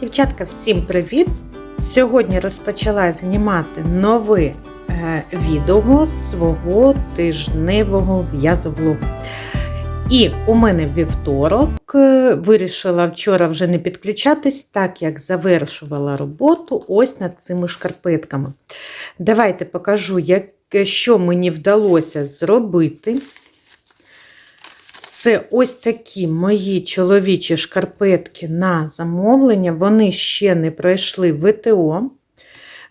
Дівчатка, всім привіт! Сьогодні розпочала знімати нове е, відео свого тижневого в'язовлогу. І у мене вівторок е, вирішила вчора вже не підключатись, так як завершувала роботу ось над цими шкарпетками. Давайте покажу, як, що мені вдалося зробити. Це ось такі мої чоловічі шкарпетки на замовлення. Вони ще не пройшли ВТО.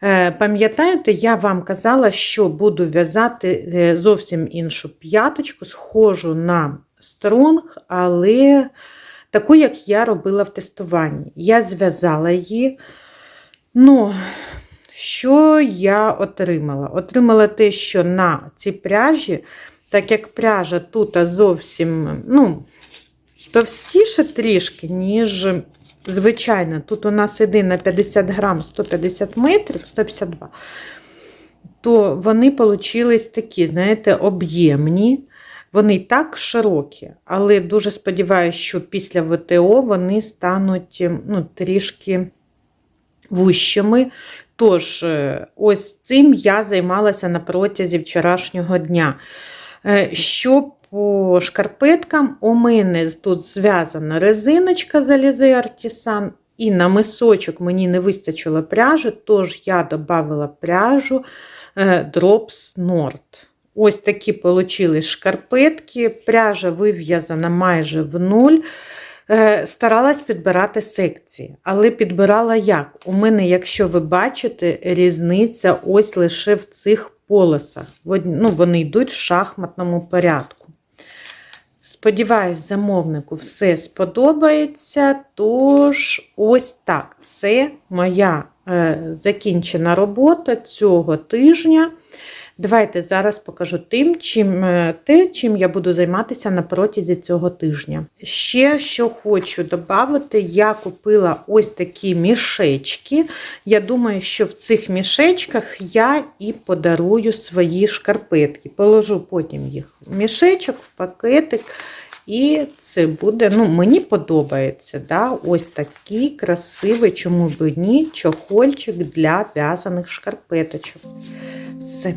Е, Пам'ятаєте, я вам казала, що буду в'язати е, зовсім іншу п'яточку, схожу на стронг, але таку, як я робила в тестуванні. Я зв'язала її. Ну, що я отримала? Отримала те, що на цій пряжі так як пряжа тут зовсім ну, товстіше трішки, ніж звичайно. Тут у нас іде на 50 грам 150 метрів, 152, то вони получились такі, знаєте, об'ємні. Вони так широкі, але дуже сподіваюся, що після ВТО вони стануть ну, трішки вущими. Тож, ось цим я займалася на протязі вчорашнього дня. Що по шкарпеткам у мене тут зв'язана резиночка залізи Артісан, і на мисочок мені не вистачило пряжі, тож я додала пряжу Drops Nord. Ось такі получили шкарпетки, пряжа вив'язана майже в нуль. Старалась підбирати секції, але підбирала як? У мене, якщо ви бачите, різниця ось лише в цих полосах. Ну, Вони йдуть в шахматному порядку. Сподіваюсь, замовнику все сподобається. Тож, ось так. Це моя е, закінчена робота цього тижня. Давайте зараз покажу тим, чим, те, чим я буду займатися на протязі цього тижня. Ще що хочу додати, я купила ось такі мішечки. Я думаю, що в цих мішечках я і подарую свої шкарпетки. Положу потім їх в мішечок, в пакетик. І це буде, ну, мені подобається. да, Ось такий красивий, чому б ні, чохольчик для в'язаних шкарпеточок. Все.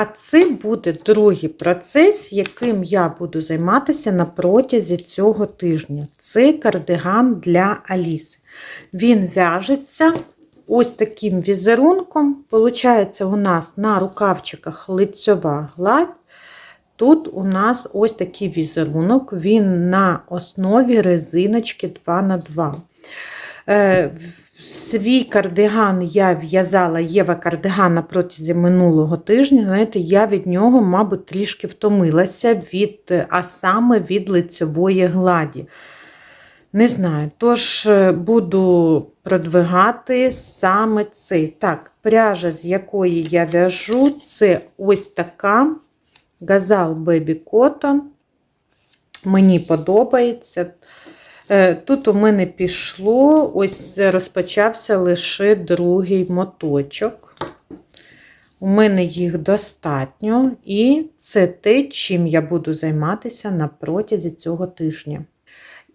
А це буде другий процес, яким я буду займатися на протязі цього тижня. Це кардиган для Аліси. Він в'яжеться ось таким візерунком. Получається, у нас на рукавчиках лицьова гладь. Тут у нас ось такий візерунок, він на основі резиночки 2х2. Свій кардиган я в'язала Єва кардиган на протязі минулого тижня. Знаєте, я від нього, мабуть, трішки втомилася, від, а саме від лицевої гладі. Не знаю, тож е, буду продвигати саме цей. Так, пряжа, з якої я в'яжу, це ось така Газал Baby Cotton. Мені подобається. Е, тут у мене пішло, ось розпочався лише другий моточок. У мене їх достатньо, і це те, чим я буду займатися на протязі цього тижня.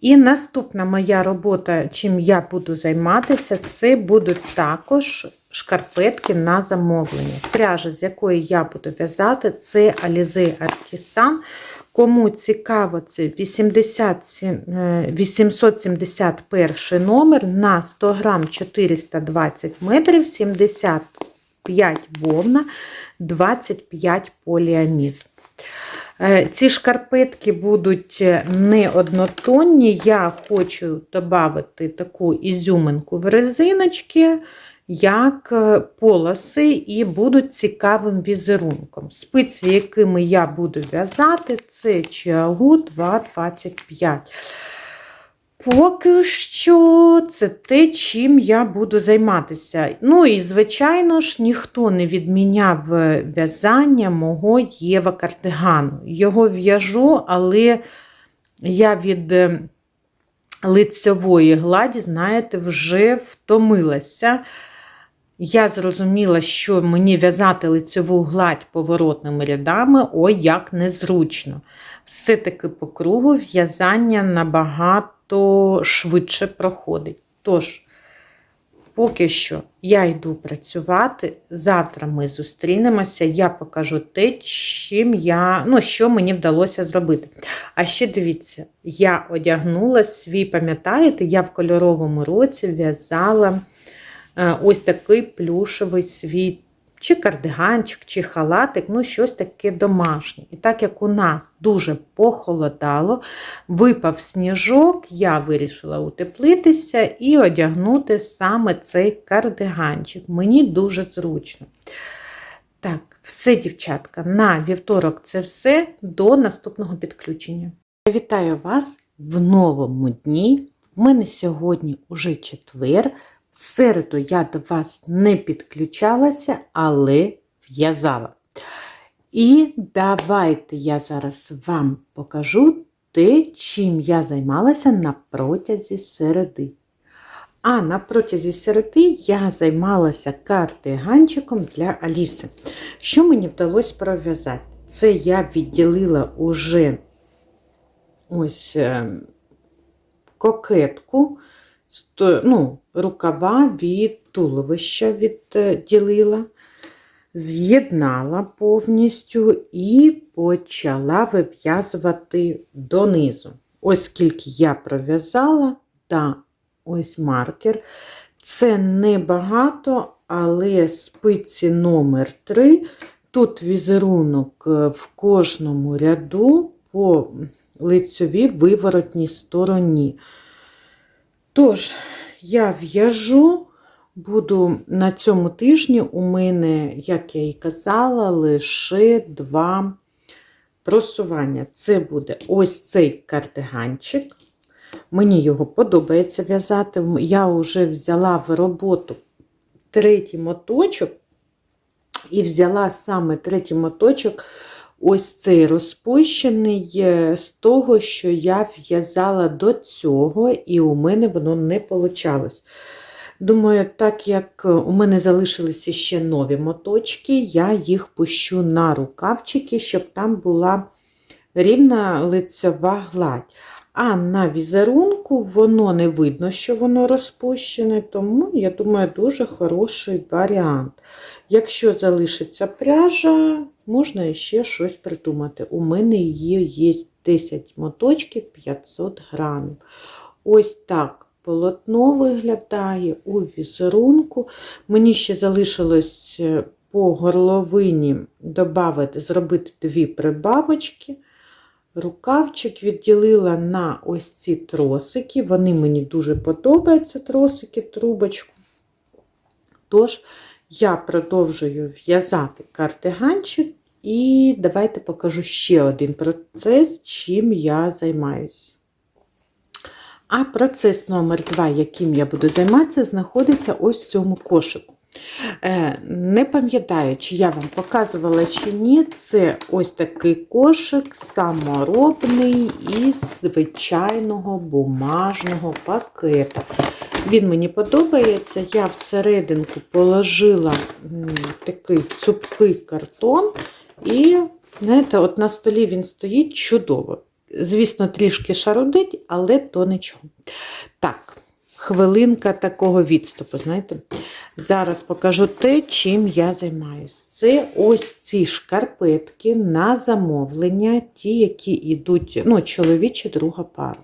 І наступна моя робота, чим я буду займатися, це будуть також шкарпетки на замовлення. Пряжа, з якої я буду в'язати, це Alize Artisan. Кому цікаво, це 80, 871 е, номер на 100 грам 420 метрів, 75 вовна, 25 поліамід. Е, ці шкарпетки будуть не однотонні. Я хочу додати таку ізюминку в резиночки як е, полоси і будуть цікавим візерунком. Спиці, якими я буду в'язати, це Чіагу 2,25. Поки що це те, чим я буду займатися. Ну і, звичайно ж, ніхто не відміняв в'язання мого Єва кардигану. Його в'яжу, але я від е, лицьової гладі, знаєте, вже втомилася. Я зрозуміла, що мені в'язати лицьову гладь поворотними рядами, ой, як незручно. Все-таки по кругу в'язання набагато швидше проходить. Тож, поки що я йду працювати. Завтра ми зустрінемося, я покажу те, чим я, ну, що мені вдалося зробити. А ще дивіться, я одягнула свій, пам'ятаєте, я в кольоровому році в'язала ось такий плюшевий свій, чи кардиганчик, чи халатик, ну щось таке домашнє. І так як у нас дуже похолодало, випав сніжок, я вирішила утеплитися і одягнути саме цей кардиганчик. Мені дуже зручно. Так, все, дівчатка, на вівторок це все до наступного підключення. Я вітаю вас в новому дні. У мене сьогодні уже четвер. Середу я до вас не підключалася, але в'язала. І давайте я зараз вам покажу те, чим я займалася на протязі середи. А на протязі середи я займалася кардиганчиком для Аліси. Що мені вдалося пров'язати? Це я відділила уже ось е, кокетку, ну, рукава від туловища відділила, з'єднала повністю і почала вив'язувати донизу. Ось скільки я пров'язала, та ось маркер. Це небагато, але спиці номер 3. Тут візерунок е, в кожному ряду по лицьовій виворотній стороні. Тож, я в'яжу, буду на цьому тижні у мене, як я і казала, лише два просування. Це буде ось цей кардиганчик. Мені його подобається в'язати. Я вже взяла в роботу третій моточок і взяла саме третій моточок, ось цей розпущений з того, що я в'язала до цього, і у мене воно не вийшло. Думаю, так як у мене залишилися ще нові моточки, я їх пущу на рукавчики, щоб там була рівна лицева гладь. А на візерунку воно не видно, що воно розпущене, тому, я думаю, дуже хороший варіант. Якщо залишиться пряжа, можна ще щось придумати. У мене її є 10 моточків 500 грамів. Ось так полотно виглядає у візерунку. Мені ще залишилось е, по горловині добавити, зробити дві прибавочки. Рукавчик відділила на ось ці тросики. Вони мені дуже подобаються, тросики, трубочку. Тож, я продовжую в'язати кардиганчик, і давайте покажу ще один процес, чим я займаюся. А процес номер 2, яким я буду займатися, знаходиться ось в цьому кошику. Е, Не пам'ятаю, чи я вам показувала чи ні, це ось такий кошик саморобний із звичайного бумажного пакета. Він мені подобається. Я всерединку положила такий цупкий картон, і, знаєте, от на столі він стоїть чудово. Звісно, трішки шарудить, але то нічого. Так, хвилинка такого відступу, знаєте. Зараз покажу те, чим я займаюся. Це ось ці шкарпетки на замовлення, ті, які йдуть, ну, чоловічі друга пара.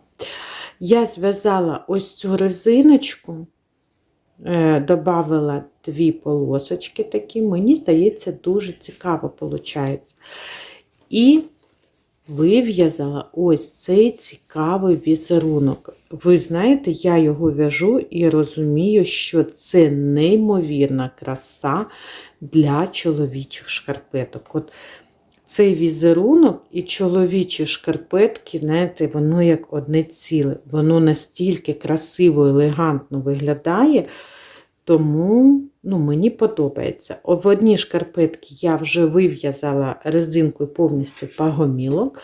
Я зв'язала ось цю резиночку, е, додавала дві полосочки такі, мені здається, дуже цікаво виходить. І вив'язала ось цей цікавий візерунок. Ви знаєте, я його в'яжу і розумію, що це неймовірна краса для чоловічих шкарпеток. От цей візерунок і чоловічі шкарпетки, знаєте, воно як одне ціле. Воно настільки красиво, елегантно виглядає, тому ну, мені подобається. В одні шкарпетки я вже вив'язала резинкою повністю пагомілок.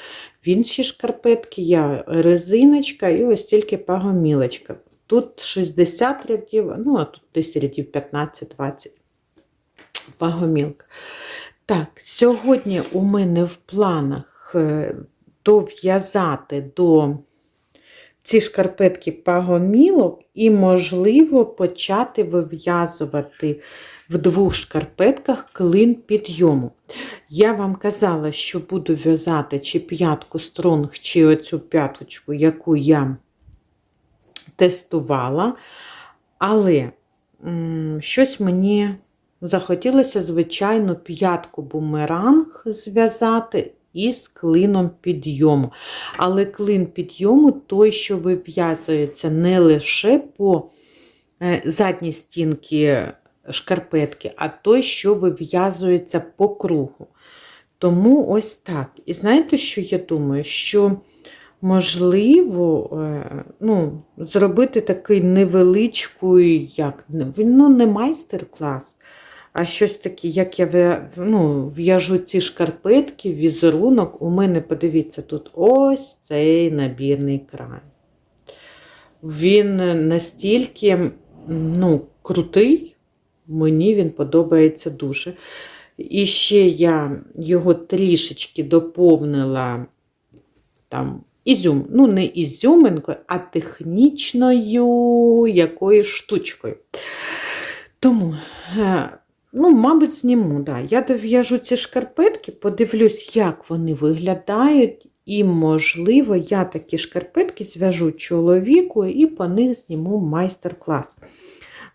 В інші шкарпетки я резиночка і ось тільки пагомілочка. Тут 60 рядів, ну а тут десь рядів 15-20 пагомілка. Так, сьогодні у мене в планах е, дов'язати до ці шкарпетки пагомілок і, можливо, почати вив'язувати в двох шкарпетках клин підйому. Я вам казала, що буду в'язати чи п'ятку стронг, чи оцю п'яточку, яку я тестувала, але щось мені захотілося, звичайно, п'ятку бумеранг зв'язати із клином підйому. Але клин підйому той, що вив'язується не лише по е, задній стінці шкарпетки, а той, що вив'язується по кругу. Тому ось так. І знаєте, що я думаю? Що можливо е, ну, зробити такий невеличкий, як, ну, не майстер-клас, а щось таке, як я ну, в'яжу ці шкарпетки, візерунок. У мене, подивіться, тут ось цей набірний край. Він настільки ну, крутий, мені він подобається дуже. І ще я його трішечки доповнила там ізюм, ну, не ізюминкою, а технічною якоюсь штучкою. Тому, е, ну, мабуть, зніму. Да. Я дов'яжу ці шкарпетки, подивлюсь, як вони виглядають. І, можливо, я такі шкарпетки зв'яжу чоловіку і по них зніму майстер-клас.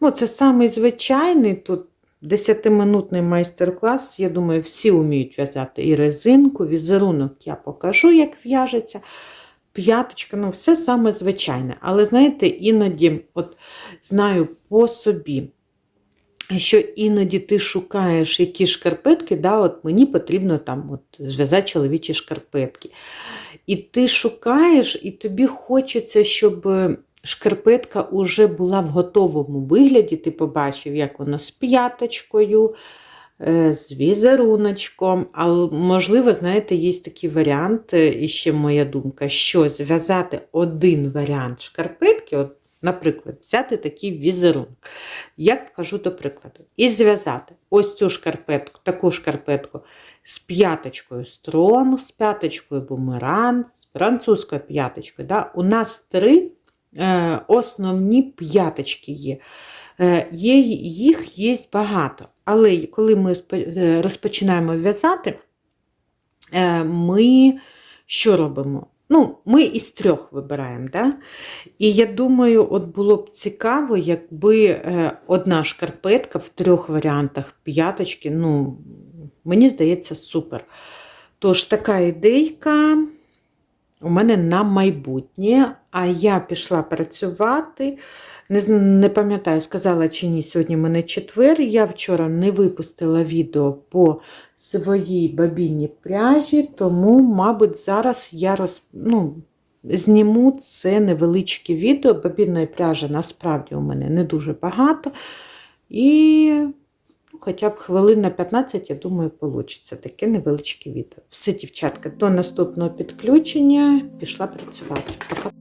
Ну, Це самий тут 10-минутний майстер-клас. Я думаю, всі вміють в'язати і резинку, візерунок я покажу, як в'яжеться. П'яточка, ну все саме звичайне. Але знаєте, іноді, от знаю по собі, що іноді ти шукаєш які шкарпетки, да, от мені потрібно там от, зв'язати чоловічі шкарпетки. І ти шукаєш, і тобі хочеться, щоб шкарпетка вже була в готовому вигляді. Ти побачив, як вона з п'яточкою, е, з візеруночком. Але, можливо, знаєте, є такий варіант, е, і ще моя думка, що зв'язати один варіант шкарпетки. от Наприклад, взяти такий візерунок. Я кажу до прикладу. І зв'язати ось цю шкарпетку, таку шкарпетку з п'яточкою стронг, з п'яточкою бумеран, з французькою п'яточкою. Да? У нас три е, основні п'яточки є. Е. Їх є багато. Але коли ми розпочинаємо в'язати, е, ми що робимо? Ну, ми із трьох вибираємо. Да? І я думаю, от було б цікаво, якби е, одна шкарпетка в трьох варіантах п'яточки, ну, мені здається, супер. Тож, така ідейка у мене на майбутнє, а я пішла працювати. Не, не пам'ятаю, сказала чи ні, сьогодні мене четвер. Я вчора не випустила відео по своїй бабінній пряжі, тому, мабуть, зараз я роз, ну, зніму це невеличке відео. Бабінної пряжі насправді у мене не дуже багато. І ну, хоча б хвилин на 15, я думаю, вийде таке невеличке відео. Все, дівчатка, до наступного підключення пішла працювати. Пока.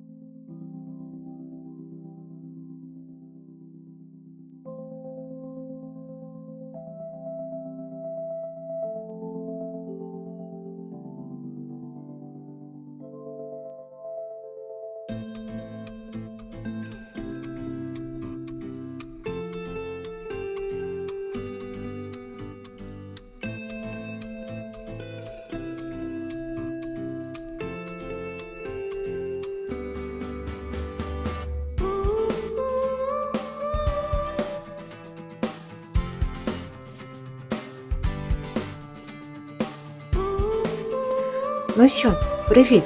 Ну що, привіт!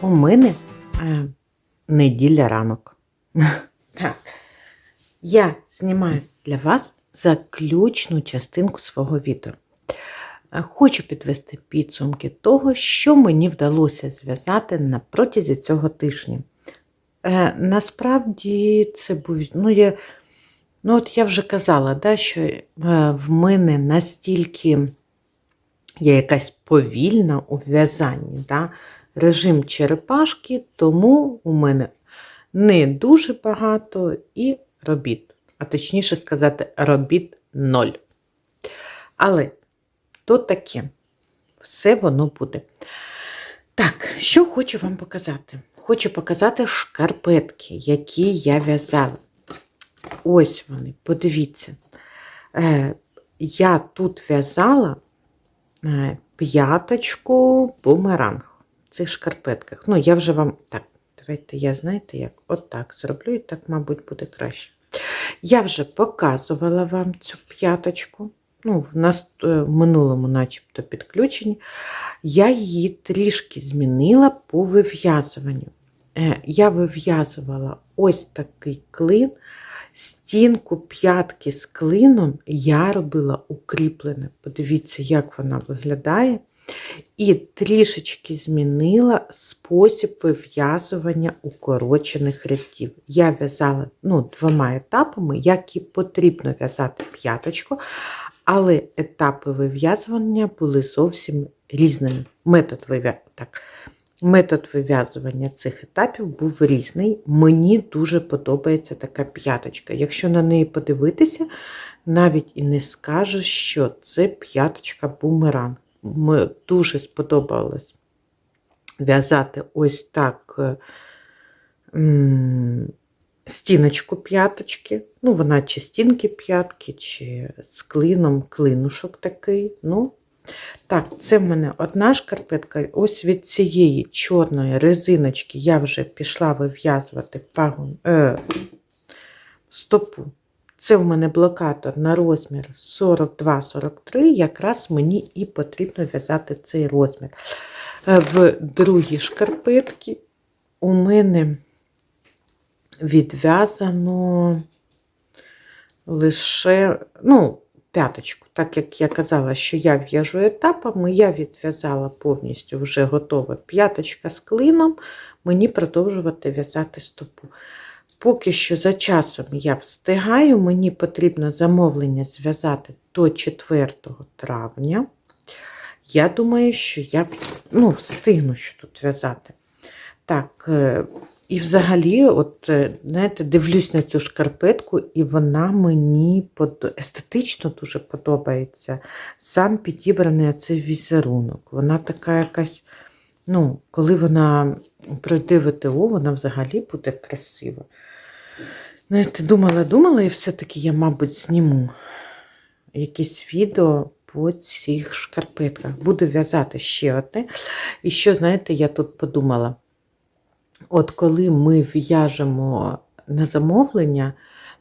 У мене е, неділя ранок. так. Я знімаю для вас заключну частинку свого відео. Е, Хочу підвести підсумки того, що мені вдалося зв'язати на протязі цього тижня. Е, насправді це був. Ну, я, ну, от я вже казала, да, що е, в мене настільки я якась повільна у в'язанні, да, режим черепашки, тому у мене не дуже багато і робіт. А точніше сказати, робіт ноль. Але то таке, все воно буде. Так, що хочу вам показати? Хочу показати шкарпетки, які я в'язала. Ось вони, подивіться. Е, я тут в'язала п'яточку бумеранг в цих шкарпетках. Ну, я вже вам так, давайте я, знаєте, як отак зроблю, і так, мабуть, буде краще. Я вже показувала вам цю п'яточку. Ну, в нас е, в минулому, начебто, підключенні. Я її трішки змінила по вив'язуванню. Е, Я вив'язувала ось такий клин, стінку п'ятки з клином я робила укріплене. Подивіться, як вона виглядає. І трішечки змінила спосіб вив'язування укорочених рядків. Я в'язала ну, двома етапами, як і потрібно в'язати п'яточку, але етапи вив'язування були зовсім різними. Метод, вив'я... метод вив'язування цих етапів був різний. Мені дуже подобається така п'яточка. Якщо на неї подивитися, навіть і не скажеш, що це п'яточка бумеранг. Мені дуже сподобалось в'язати ось так стіночку п'яточки. Ну, вона чи стінки п'ятки, чи з клином клинушок такий. Ну, так, це в мене одна шкарпетка. Ось від цієї чорної резиночки я вже пішла вив'язувати е, стопу. Це в мене блокатор на розмір 42-43. Якраз мені і потрібно в'язати цей розмір. Е, В другій шкарпетці у мене відв'язано лише, ну, п'яточку. Так як я казала, що я в'яжу етапами, я відв'язала повністю вже готова п'яточка з клином, мені продовжувати в'язати стопу. Поки що за часом я встигаю, мені потрібно замовлення зв'язати до 4 травня. Я думаю, що я ну, встигну що тут в'язати. Так, е, і взагалі, от, е, знаєте, дивлюсь на цю шкарпетку, і вона мені под... естетично дуже подобається. Сам підібраний цей візерунок. Вона така якась, ну, коли вона пройде ВТО, вона взагалі буде красива. Знаєте, думала, думала, і все-таки я, мабуть, зніму якісь відео по цих шкарпетках. Буду в'язати ще одне. І що, знаєте, я тут подумала. От коли ми в'яжемо на замовлення,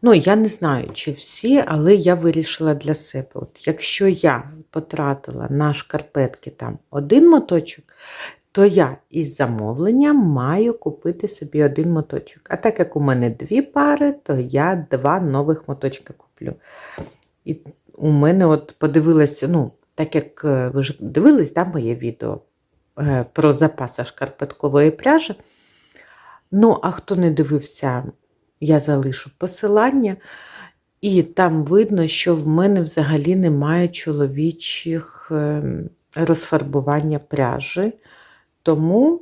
ну я не знаю, чи всі, але я вирішила для себе. От Якщо я потратила на шкарпетки там один моточок, то я із замовлення маю купити собі один моточок. А так як у мене дві пари, то я два нових моточка куплю. І у мене от подивилася, ну, так як е, ви ж дивились да, моє відео е, про запаси шкарпеткової пряжі. Ну, а хто не дивився, я залишу посилання. І там видно, що в мене взагалі немає чоловічих ем, розфарбування пряжі. Тому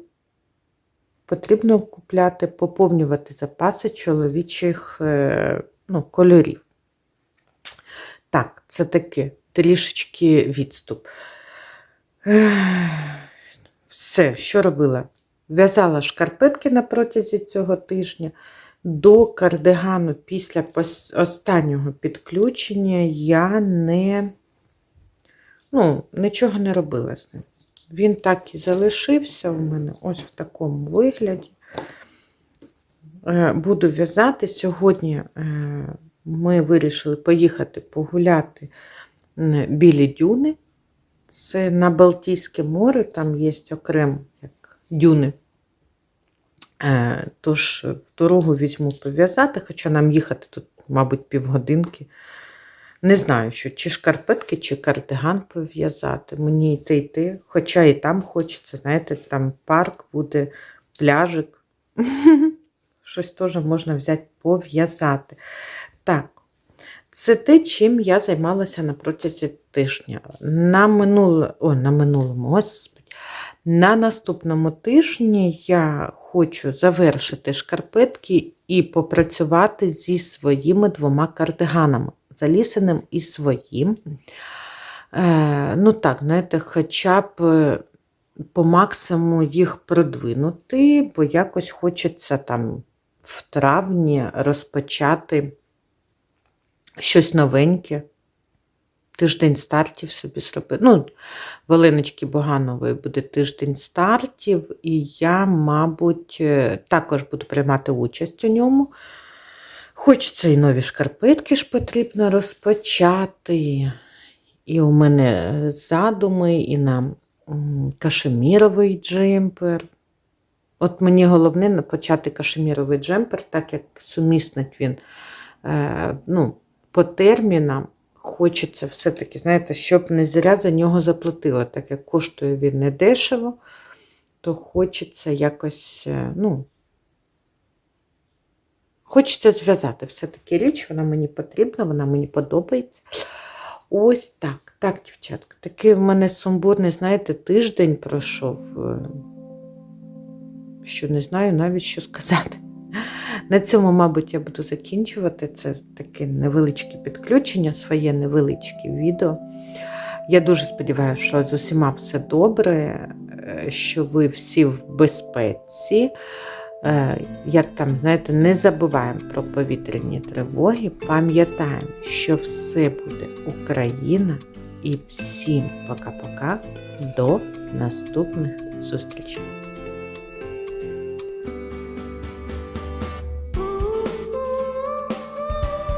потрібно купляти, поповнювати запаси чоловічих е, ну, кольорів. Так, це таке трішечки відступ. Все, що робила? В'язала шкарпетки на протязі цього тижня. До кардигану після останнього підключення я не, ну, нічого не робила з ним. Він так і залишився у мене ось в такому вигляді. Е, Буду в'язати. Сьогодні е, ми вирішили поїхати погуляти білі дюни. Це на Балтійське море, там є окремо дюни. Е, Тож дорогу візьму пов'язати, хоча нам їхати тут, мабуть, півгодинки. Не знаю, що чи шкарпетки, чи кардиган пов'язати. Мені йти йти. Хоча і там хочеться, знаєте, там парк буде, пляжик. Щось теж можна взяти пов'язати. Так, це те, чим я займалася на протязі тижня. На минуло, о, на минулому, господи. На наступному тижні я хочу завершити шкарпетки і попрацювати зі своїми двома кардиганами, залісеним і своїм. Е, ну так, знаєте, хоча б е, по максимуму їх продвинути, бо якось хочеться там в травні розпочати щось новеньке. Тиждень стартів собі зробити. Ну, Валиночки Боганової буде тиждень стартів, і я, мабуть, е, також буду приймати участь у ньому. Хочеться і нові шкарпетки ж потрібно розпочати. І у мене задуми, і на кашеміровий джемпер. От мені головне почати кашеміровий джемпер, так як суміснить він е, ну, по термінам. Хочеться все-таки, знаєте, щоб не зря за нього заплатила, так як коштує він не дешево, то хочеться якось, е, ну, хочеться зв'язати все-таки річ, вона мені потрібна, вона мені подобається. Ось так. Так, дівчатка, такий в мене сумбурний, знаєте, тиждень пройшов, е, що не знаю навіть що сказати. На цьому, мабуть, я буду закінчувати. Це таке невеличке підключення, своє невеличке відео. Я дуже сподіваюся, що з усіма все добре, е, що ви всі в безпеці. Е, Як там, знаєте, не забуваємо про повітряні тривоги, пам'ятаємо, що все буде Україна. І всім пока-пока. До наступних зустрічей.